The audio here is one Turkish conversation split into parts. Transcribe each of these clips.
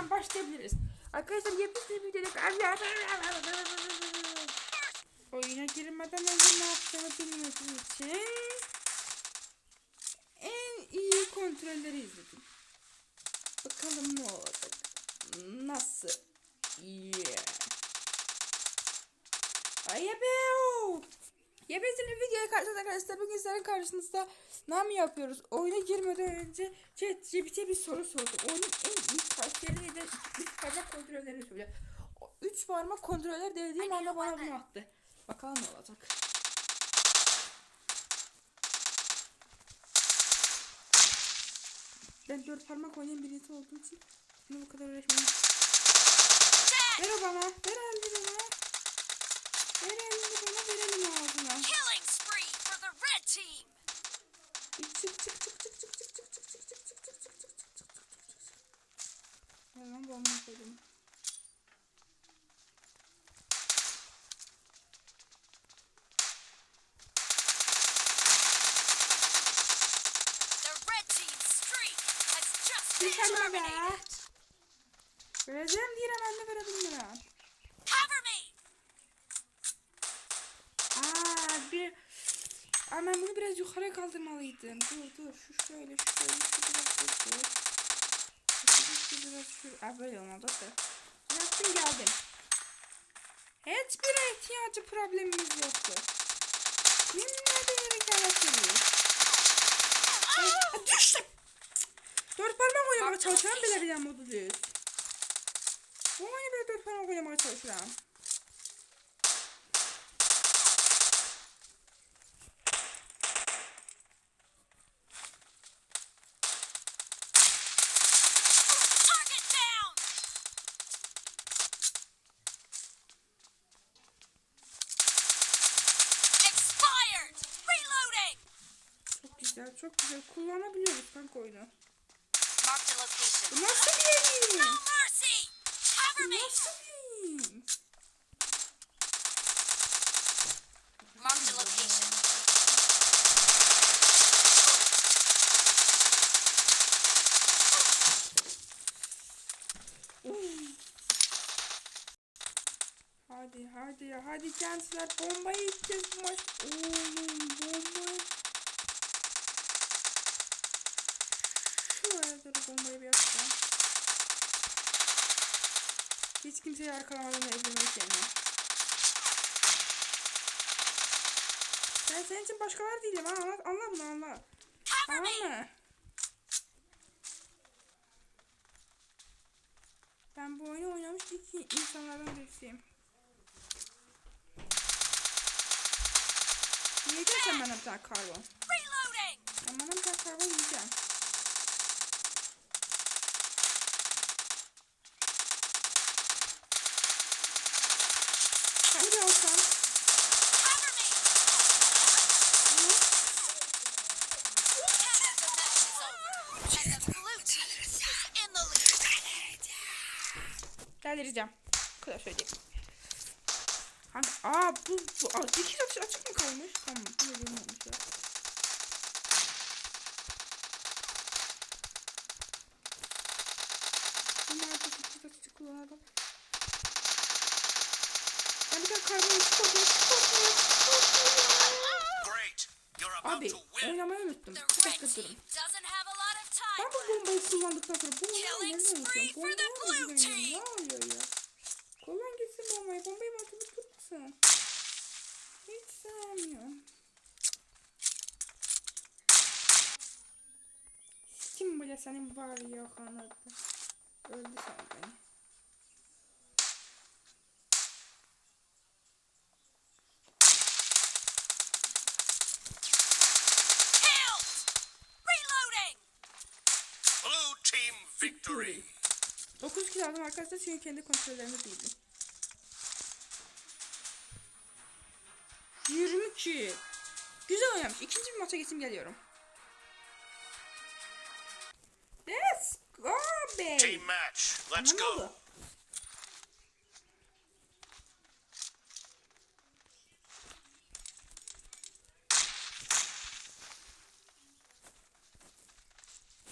hemen başlayabiliriz. Arkadaşlar bir videoda Oyuna girmeden önce ne yapacağımı bilmediğim için en iyi kontrolleri izledim. Bakalım ne olacak. Videoya karşınızda arkadaşlar. Bugün sizlerin karşınızda ne mi yapıyoruz? Oyuna girmeden önce ChatGPT'ye bir soru sordum. Oyunun en iyi karakteri de üç parmak kontrollerini. O Üç parmak kontroller dediğim anda bana bunu attı. Bakalım ne olacak. Ben dört parmak oynayan birisi olduğu için bunu bu kadar uğraşmayayım. Ver o bana. Ver elini be. terminated. Vereceğim diye hemen de verebilirim. Cover me. Aa bir... Aa ben bunu biraz yukarı kaldırmalıydım. Dur dur şu şöyle şu şöyle şu biraz dur dur. Şu şu biraz şu... Aa böyle olmadı da. Yaptım geldim. Hiçbir ihtiyacı problemimiz yoktu. Şimdi de yaratıyoruz. Aa, düştüm oynamaya çalışıram, belə bir modu düz. Oyunu belə dörd parmaq oynamaya çalışıram. Çok güzel, çok güzel. Kullanabiliyoruz kanka oyunu. Bu nasıl bir yayın? Bu nasıl bir yayın? Hadi hadi hadi gençler bombayı yiyeceğiz bu maç. Oğlum bomba. Doğru bombayı bir atacağım. Hiç kimseyi arkalamadan evlenmeyi sevmem. Ben senin için başkaları değilim ha. Anla, anla bunu anla. Me. mı? Ben bu oyunu oynamış ilk insanlardan birisiyim. Yiyeceksin sen bana bir tane karbon. Ben bana bir tane karbon yiyeceğim. Lead. Delireceğim. Bu kadar söyleyeyim. Hangi? Aa bu, bu aa, dikiz açık, açık mı kalmış? Tamam bu ne olmuş ya. Bunlar da dikiz açık kullanalım. Ben bir tane karbon açık oluyor. Great! You're about Abi oynamayı unuttum. Bir dakika durun. Ben bu bombayı kullandıktan sonra bu bombayı nereden the Bombayı mı team. Ne oluyor ya? Kullan gitsin bombayı. Bombayı atıp tutmasın? Hiç sevmiyorum. Kim bile senin var ya kanadı. Öldü sen beni. Killed. Reloading. Blue team victory. 9 kilo aldım arkadaşlar çünkü kendi kontrollerimi bildim. 22. Güzel oynamış. İkinci bir maça geçim geliyorum. Let's go be. Team match. Let's go. oldu?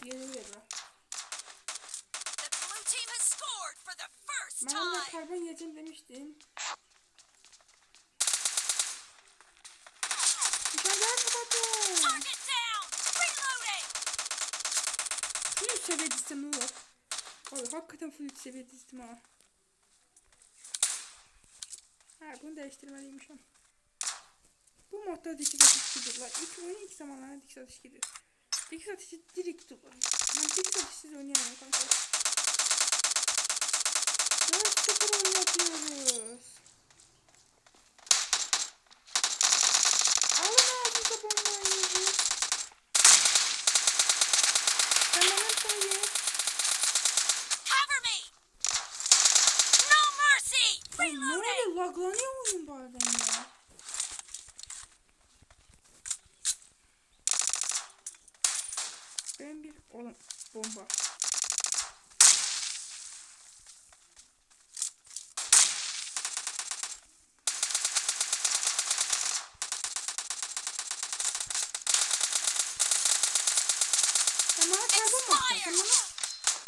Yeni the first Ben time. karbon yiyeceğim demiştim. Dışarıdan kapatın. Target down. Reloading. Full seviye dizdim bu. Abi hakikaten full seviye dizdim ha. Ha bunu değiştirmeliymişim. Bu modda dikiz atışıdır la. İlk oyunu ilk zamanlarda dikiz atışıdır. Dikiz atışı direkt olur. Ben dikiz atışsız oynayamam kanka. Sıfır oynatıyoruz. Alın ağzınıza bombayı. Tamam sayı. Cover me. No mercy. Reloading. oluyor? Laglanıyor oyun bazen ya. Ben bir oğlum bomba. Sen bana karbon mu attın? Sen bana,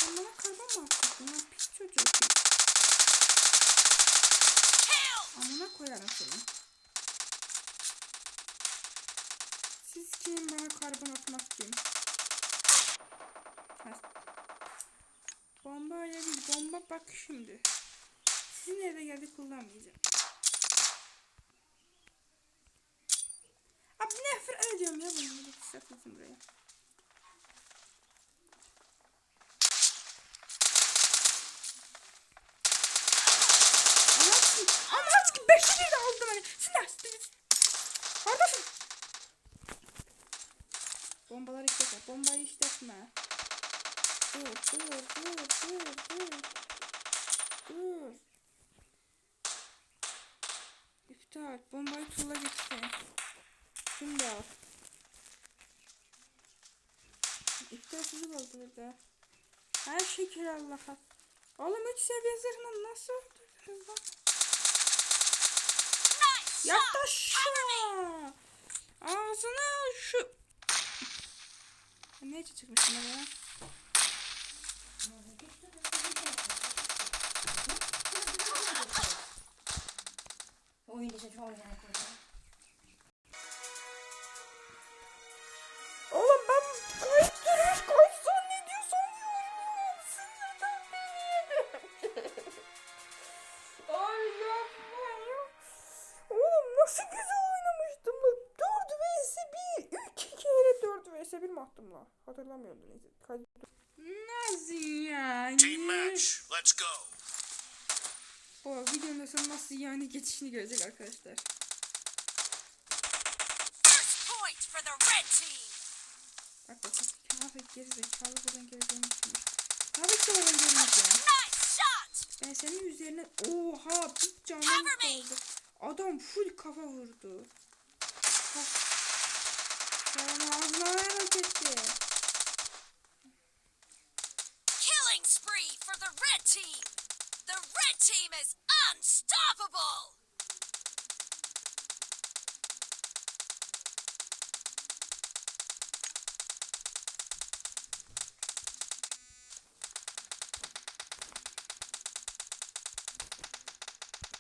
sen bana karbon mu attın? Lan pis çocuk. Kill. Seni. Siz kim bana karbon atmak kim? Ha. Bomba öyle değil. Bomba bak şimdi. Sizin eve geldi kullanmayacağım. Abi nefret ediyorum ya bunu. Bir satılsın buraya. Bombaları işletme. Bombayı işletme. Dur, dur, dur, dur, dur. Dur. İptal. Bombayı tuğla gitsin. Da al. İptal sizi oldu burada. Her şükür Allah'a. Oğlum üç seviye zırhını nasıl öldürdünüz lan? Aşağı. Ağzına şu. Ne için çıkmışsın oraya? Oyun dışı çok güzel kurdu. yapmıştım la. Hatırlamıyordum neyse. Kaç... Nasıl yani? Team match. Let's go. Bu videonun sonu nasıl yani geçişini görecek arkadaşlar. Bak bakın. Kahvek geri zekalı buradan geleceğini düşünmüş. Kahvek de oradan gelmiş. Ben senin üzerine... Oha bir canım kaldı. Adam full kafa vurdu. Kaf... Ağzına ver kötü. Killing spree for the red team. The red team is unstoppable.